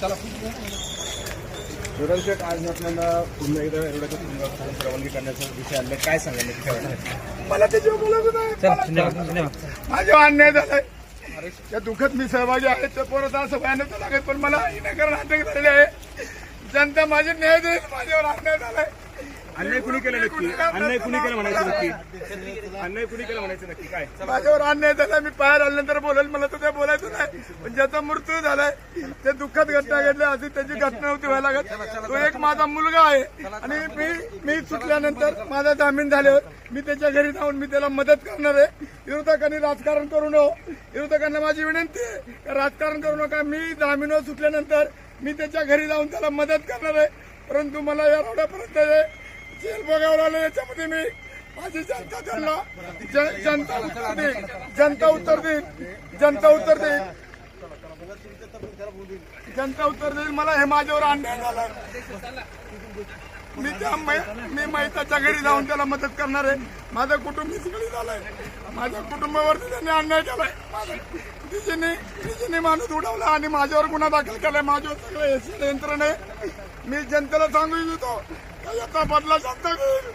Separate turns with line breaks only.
चला. शेठ आज आपल्याला पुन्हा एकदा एवढ्या रवानगी करण्याचा विषय आणला काय सांगायला
मला त्याच्यावर बोलायचं नाही. माझ्या अन्याय झालाय त्या दुःखत मी सहभागी आहे. त्या पोराचा असं भयानक लागत पण मला ही नकार नाटक झालेलं आहे. जनता माझे न्याय देईल माझ्यावर अन्याय झालाय.
अन्याय कुणी केलं नक्की? अन्याय कुणी केलं म्हणायचं नक्की? अन्याय कुणी केलं म्हणायचं नक्की? काय?
माझ्यावर अन्याय झाला मी बाहेर आल्यानंतर बोलेल मला तर काय बोलायचं नाही. पण ज्याचा मृत्यू झालाय ते दुःखात घटना घडली अशी त्याची घटना नव्हती व्हायला लागत. तो एक माझा मुलगा आहे. आणि मी मी सुटल्यानंतर माझा जामीन झाल्यावर मी त्याच्या घरी जाऊन मी त्याला मदत करणार आहे. विरोधकांनी राजकारण करू नये. विरोधकांना माझी विनंती आहे राजकारण करू नका. मी जामीनवर सुटल्यानंतर मी त्याच्या घरी जाऊन त्याला मदत करणार आहे. परंतु मला या रोड्यापर्यंत जेल बघावं लागलं याच्यामध्ये मी माझी जनता त्यांना जनता उत्तर देईल. जनता उत्तर देईल. जनता उत्तर देईल. जनता उत्तर देईल. मला हे माझ्यावर अन्याय झाला. मी त्या मी मैताच्या घरी जाऊन त्याला मदत करणार आहे. माझं कुटुंब घरी झालंय. माझ्या कुटुंबावरती त्यांनी अन्याय केलाय. माझं- तिच्याने माणूस उडवला आणि माझ्यावर गुन्हा दाखल केलाय. माझ्यावर सगळं एसी यंत्रण आहे मी जनतेला सांगू इच्छितो. याचा बदला जनता घेईल